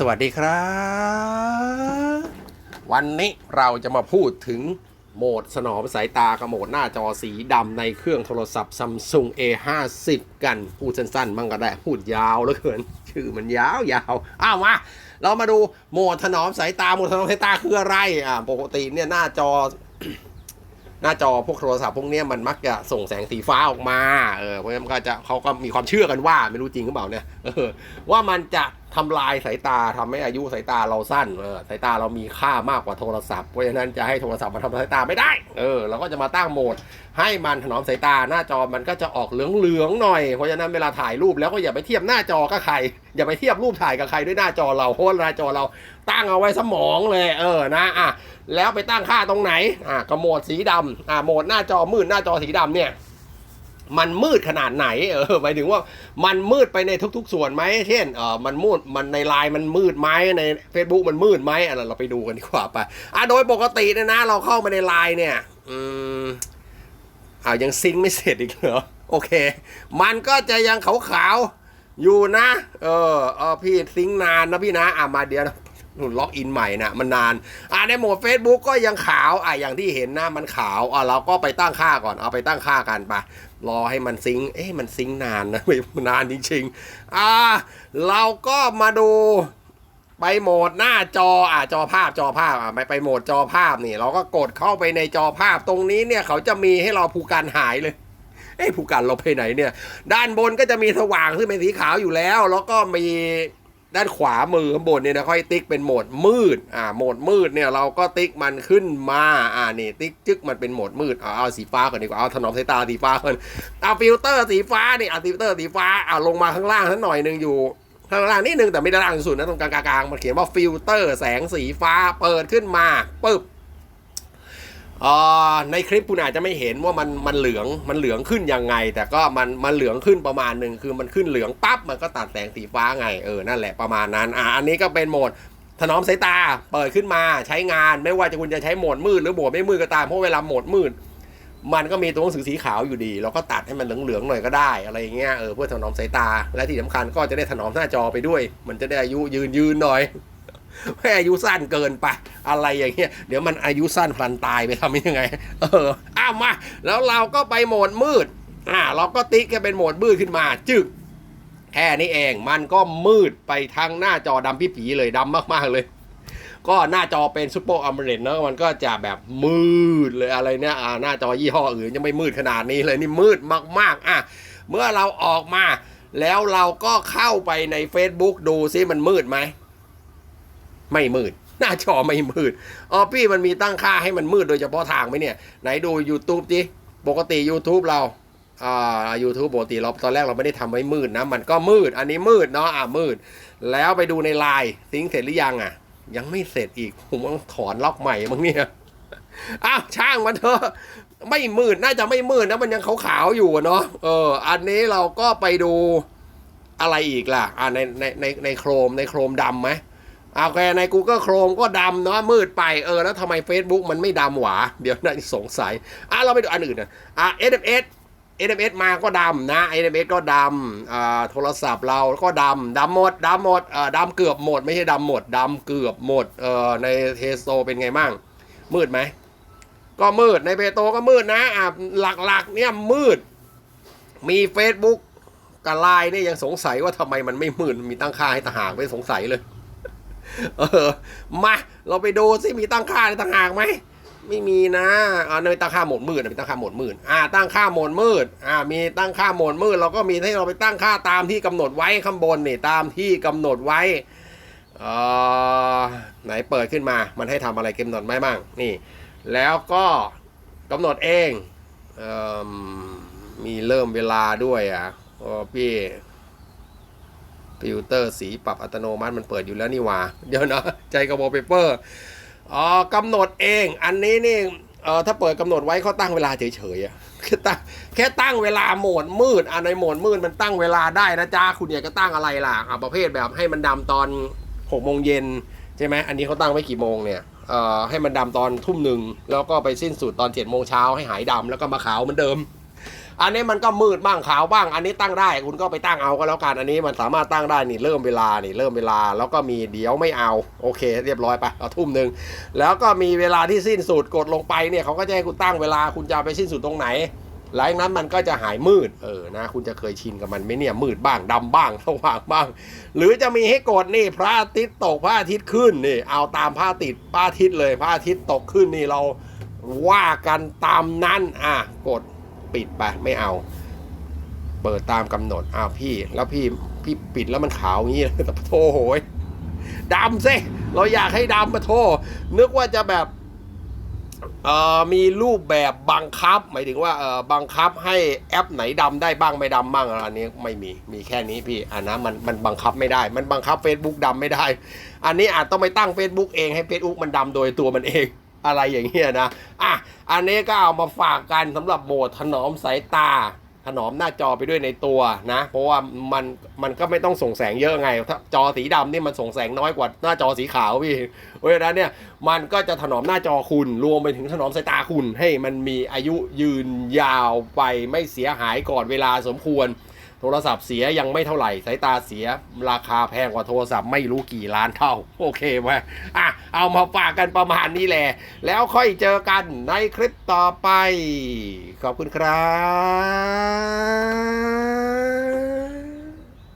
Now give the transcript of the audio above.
สวัสดีครับ วันนี้เราจะมาพูดถึงโหมดสนอมสายตากับโหมดหน้าจอสีดำในเครื่องโทรศัพท์ Samsung A50 กัน พูดสั้นๆ มั่งก็ได้ พูดยาวเหลือเกิน ชื่อมันยาวยาวๆอ้าวมา เรามาดูโหมดถนอมสายตา โหมดถนอมสายตาคืออะไร อ่าปกติเนี่ยหน้าจอ หน้าจอพวกโทรศัพท์พวกเนี้ยมันมักจะส่งแสงสีฟ้าออกมา เออ เพราะฉะนั้นมันก็จะเขาก็มีความเชื่อกันว่า ไม่รู้จริงหรือเปล่าเนี่ยเออว่ามันจะทำลายสายตาทำให้อายุสายตาเราสั้น เออ สายตาเรามีค่ามากกว่าโทรศัพท์ เพราะฉะนั้นจะให้โทรศัพท์มาทำลายสายตาไม่ได้ เออ เราก็จะมาตั้งโหมด ให้มันถนอมสายตา หน้าจอมันก็จะออกเหลืองๆหน่อย เพราะฉะนั้นเวลาถ่ายรูปแล้วก็อย่าไปเทียบหน้าจอกับใคร อย่าไปเทียบรูปถ่ายกับใครด้วยหน้าจอเรา เพราะหน้าจอเราตั้งเอาไว้สมองเลย เออ นะ อะ แล้วไปตั้งค่าตรงไหนอะก็โหมดสีดำอะโหมดหน้าจอมืดหน้าจอสีดำเนี่ยมันมืดขนาดไหน เออหมายถึงว่ามันมืดไปในทุก ๆ ส่วนไหม เช่น เออมันมืด มันในไลน์มันมืดไหมใน Facebook มันมืดไหมอะเราไปดูกันดีกว่าไป อะ โดยปกติเนยนะ เราเข้ามาในไลน์เนี่ย อืมอ้าวยังซิงไม่เสร็จอีกเหรอ โอเค มันก็จะยังขาวๆ อยู่นะ เออ เออพี่ซิงนานนะพี่นะ อะ มาเดี๋ยว นะหนุนล็อกอินใหม่นะมันนาน อะในโหมด Facebook ก็ยังขาวอะอย่างที่เห็นนะมันขาวอะเราก็ไปตั้งค่าก่อนเอาไปตั้งค่ากันไปรอให้มันซิงเอ๊ะมันซิงนานนะไม่นานจริงๆอะเราก็มาดูไปโหมดหน้าจออะจอภาพจอภาพอะไปไปโหมดจอภาพนี่ เราก็กดเข้าไปในจอภาพตรงนี้เนี่ยเขาจะมีให้เราผูกกันหายเลยเอ้ผูกกันเราไปไหนเนี่ย ด้านบนก็จะมีสว่างซึ่งเป็นสีขาวอยู่แล้ว แล้วก็มี ด้านขวามือข้างบนเนี่ยนะค่อยติ๊กเป็นโหมดมืด อ่า โหมดมืดเนี่ยเราก็ติ๊กมันขึ้นมา อ่า นี่ติ๊กจึ๊กมันเป็นโหมดมืด เอาเอาสีฟ้าก่อนดีกว่า เอาถนอมสายตาสีฟ้าก่อนเอาฟิลเตอร์สีฟ้านี่เอาฟิลเตอร์สีฟ้า เอาลงมาข้างล่างสักหน่อยหนึ่งอยู่ ข้างล่างนิดนึงแต่ไม่ได้ล่างสุดนะตรงกลางๆมันเขียนว่าฟิลเตอร์แสงสีฟ้าเปิดขึ้นมาปึ๊บ ในคลิปคุณอาจจะไม่เห็นว่ามันมันเหลืองมันเหลืองขึ้นยังไง แต่ก็มันมันเหลืองขึ้นประมาณหนึ่งคือมันขึ้นเหลืองปั๊บมันก็ตัดแสงสีฟ้าไงเออนั่นแหละประมาณนั้นอะอันนี้ก็เป็นโหมดถนอมสายตาเปิดขึ้นมาใช้งาน ไม่ว่าจะคุณจะใช้โหมดมืดหรือโหมดไม่มืดก็ตามเพราะเวลาโหมดมืด มันก็มีตัวหนังสือสีขาวอยู่ดีเราก็ตัดให้มันเหลืองๆหน่อยก็ได้อะไรอย่างเงี้ยเออเพื่อถนอมสายตาและที่สำคัญก็จะได้ถนอมหน้าจอไปด้วย มันจะได้อายุยืนยืนหน่อย ไม่อายุสั้นเกินไปอะไรอย่างเงี้ยเดี๋ยวมันอายุสั้นพลันตายไปทำยังไง เอออ้าวมาแล้วเราก็ไปโหมดมืดอ่าเราก็ติ๊กแค่เป็นโหมดมืดขึ้นมาจึกแค่นี้เองมันก็มืดไปทั้งหน้าจอดำพี่ผีเลยดำมากๆเลย ก็หน้าจอเป็นซูเปอร์อัมเบรนเนอะมันก็จะแบบมืดเลยอะไรเนี่ยอ่าหน้าจอยี่ห้ออื่นยังไม่มืดขนาดนี้เลยนี่มืดมากๆอะเมื่อเราออกมา แล้วเราก็เข้าไปใน Facebook ดูซิมันมืดไหม ไม่มืด หน้าจอไม่มืดอ๋อพี่มันมีตั้งค่าให้มันมืดโดยเฉพาะทางไหมเนี่ย ไหนดู YouTube ดิปกติ YouTube เราอ่า YouTube ปกติเราตอนแรกเราไม่ได้ทำไว้มืดนะ มันก็มืด อันนี้มืดเนาะอ่ามืด แล้วไปดูในไลน์ซิงเสร็จหรือยังอะ ยังไม่เสร็จอีกผมต้องถอนล็อกใหม่มั้งเนี่ยอ้าวช่างมันเถอะไม่มืดน่าจะไม่มืดนะมันยังขาวๆอยู่เนาะเออ อันนี้เราก็ไปดูอะไรอีกล่ะ อ่าในในในในโครมในโครมดำไหม อ่าโอเคใน Google Chrome ก็ดำเนาะมืดไปเออแล้วทำไม Facebook มันไม่ดำหวะเดี๋ยวน่าสงสัยอะเราไปดูอันอื่นนะอะ SMS SMS มาก็ดำนะ SMS ก็ดำอ่าโทรศัพท์เราก็ดำดำหมดดำหมดเอ่อดำเกือบหมด ไม่ใช่ดำหมดดำเกือบหมดเอ่อในเทสโตเป็นไงมั่งมืดไหม ก็มืดในเปโตก็มืดนะอะหลักๆเนี่ยมืด มี Facebook กับไลน์เนี่ยยังสงสัยว่าทำไมมันไม่มืดมีตั้งค่าให้ต่างหากไม่สงสัยเลย เออ มา เราไปดูซิมีตั้งค่าในต่างหากไหม ไม่มีนะอ่าในตั้งค่าหมดมืดนะมีตั้งค่าหมดมืด อ่า ตั้งค่าหมดมืด อ่า มีตั้งค่าหมดมืด เราก็มีให้เราไปตั้งค่าตามที่กำหนดไว้ข้างบนนี่ตามที่กำหนดไว้เอ่อไหนเปิดขึ้นมา มันให้ทำอะไรกำหนดไว้บ้าง นี่ แล้วก็กำหนดเองเอ่อมีเริ่มเวลาด้วยอะโอ้พี่ ฟิลเตอร์สีปรับอัตโนมัติมันเปิดอยู่แล้วนี่หว่า เดี๋ยวนะใจกับวอลเปเปอร์อ๋อกำหนดเองอันนี้นี่เออถ้าเปิดกำหนดไว้เขาตั้งเวลาเฉยๆอะแค่ตั้งแค่ตั้งเวลาโหมดมืดอะในโหมดมืดมันตั้งเวลาได้นะจ้าคุณอยากจะตั้งอะไรล่ะอะประเภทแบบให้มันดำตอนหกโมงเย็นใช่ไหมอันนี้เขาตั้งไว้กี่โมงเนี่ยเอ่อให้มันดำตอนทุ่มหนึ่งแล้วก็ไปสิ้นสุดตอนเจ็ดโมงเช้าให้หายดำแล้วก็มาขาวเหมือนเดิม อันนี้มันก็มืดบ้างขาวบ้าง อันนี้ตั้งได้ คุณก็ไปตั้งเอาก็แล้วกัน อันนี้มันสามารถตั้งได้นี่เริ่มเวลานี่เริ่มเวลาแล้วก็มีเดี๋ยวไม่เอาโอเค เรียบร้อยไปเอาทุ่มหนึ่งแล้วก็มีเวลาที่สิ้นสุดกดลงไปเนี่ยเขาก็จะให้คุณตั้งเวลาคุณจะไปสิ้นสุดตรงไหนหลังนั้นมันก็จะหายมืด เออ นะ คุณจะเคยชินกับมันไหมเนี่ย มืดบ้างดำบ้างสว่างบ้าง หรือจะมีให้กดนี่ พระอาทิตย์ตกพระอาทิตย์ขึ้นนี่ เอาตามพระอาทิตย์พระอาทิตย์เลย พระอาทิตย์ตกขึ้นนี่เราว่ากันตามนั้น อะ กด ปิดไปไม่เอา เปิดตามกำหนดอ้าวพี่ แล้วพี่พี่ปิดแล้วมันขาวอย่างนี้แต่โทโหยดำสิเราอยากให้ดำมาโทนึกว่าจะแบบเอ่อมีรูปแบบบังคับ หมายถึงว่าเอ่อบังคับให้แอปไหนดำได้บ้างไม่ดำบ้างอันนี้ไม่มีมีแค่นี้พี่อันนั้นมันมันบังคับไม่ได้ มันบังคับ Facebook ดำไม่ได้ อันนี้อาจต้องไปตั้ง Facebook เองให้ Facebook มันดำโดยตัวมันเอง อะไรอย่างเงี้ยนะอะอันนี้ก็เอามาฝากกันสำหรับโหมดถนอมสายตาถนอมหน้าจอไปด้วยในตัวนะ เพราะว่ามันมันก็ไม่ต้องส่งแสงเยอะไง ถ้าจอสีดำนี่มันส่งแสงน้อยกว่าหน้าจอสีขาวพี่เพราะฉะนั้นเนี่ยมันก็จะถนอมหน้าจอคุณรวมไปถึงถนอมสายตาคุณ ให้มันมีอายุยืนยาวไปไม่เสียหายก่อนเวลาสมควร โทรศัพท์เสียยังไม่เท่าไหร่สายตาเสีย ราคาแพงกว่าโทรศัพท์ไม่รู้กี่ล้านเท่า โอเคไหมอะเอามาฝากกันประมาณนี้แหละ แล้วค่อยเจอกันในคลิปต่อไป ขอบคุณครับ